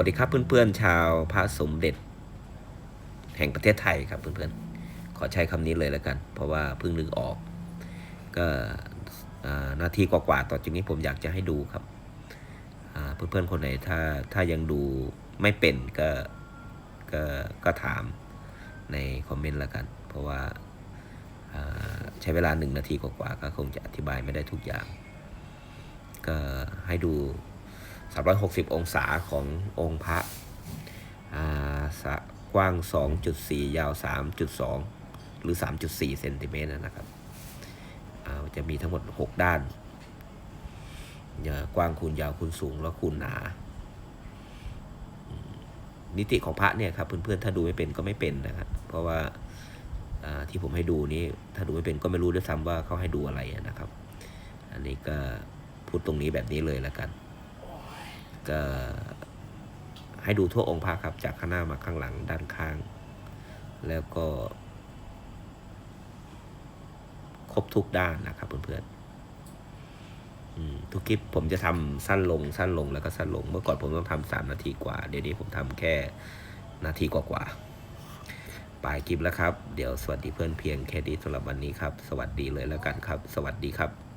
วัสดีครับเพื่อนๆชาวพระสมเด็จ แห่งประเทศไทยครับเพื่อนๆขอใช้คำนี้เลยแล้วกัน เพราะว่าเพิ่งนึกออก ก็อ่านาทีกว่าๆต่อจากนี้ผมอยากจะให้ดูครับเพื่อนๆคนไหนถ้าถ้ายังดูไม่เป็นก็ก็ก็ถามในคอมเมนต์แล้วกัน เพราะว่าใช้เวลาหนึ่งนาทีกว่าๆก็คงจะอธิบายไม่ได้ทุกอย่าง ก็ให้ดู 360 องศาขององค์พระอ่าสะกว้าง 2.4 ยาว 3.2 หรือ 3.4 เซนติเมตรนะครับอ่าจะมีทั้งหมด 6 ด้านอย่ากว้างคูณยาวคูณสูงแล้วคูณหนา นิติของพระเนี่ยครับเพื่อนๆถ้าดูไม่เป็นก็ไม่เป็นนะครับเพราะว่าอ่าที่ผมให้ดูนี้ถ้าดูไม่เป็นก็ไม่รู้ด้วยซ้ำว่าเขาให้ดูอะไรนะครับ อันนี้ก็พูดตรงนี้แบบนี้เลยแล้วกัน ให้ดูทั่วองค์พระครับ จากข้างหน้ามาข้างหลังด้านข้าง แล้วก็ ครบทุกด้านนะครับ เพื่อนๆทุกคลิปผมจะทำสั้นลงสั้นลงแล้วก็สั้นลง เมื่อก่อนผมต้องทำสามนาทีกว่า เดี๋ยวนี้ผมทำแค่นาทีกว่าๆปลายคลิปแล้วครับ เดี๋ยวสวัสดีเพื่อนเพียงแค่นี้สำหรับวันนี้ครับ สวัสดีเลยแล้วกันครับ สวัสดีครับ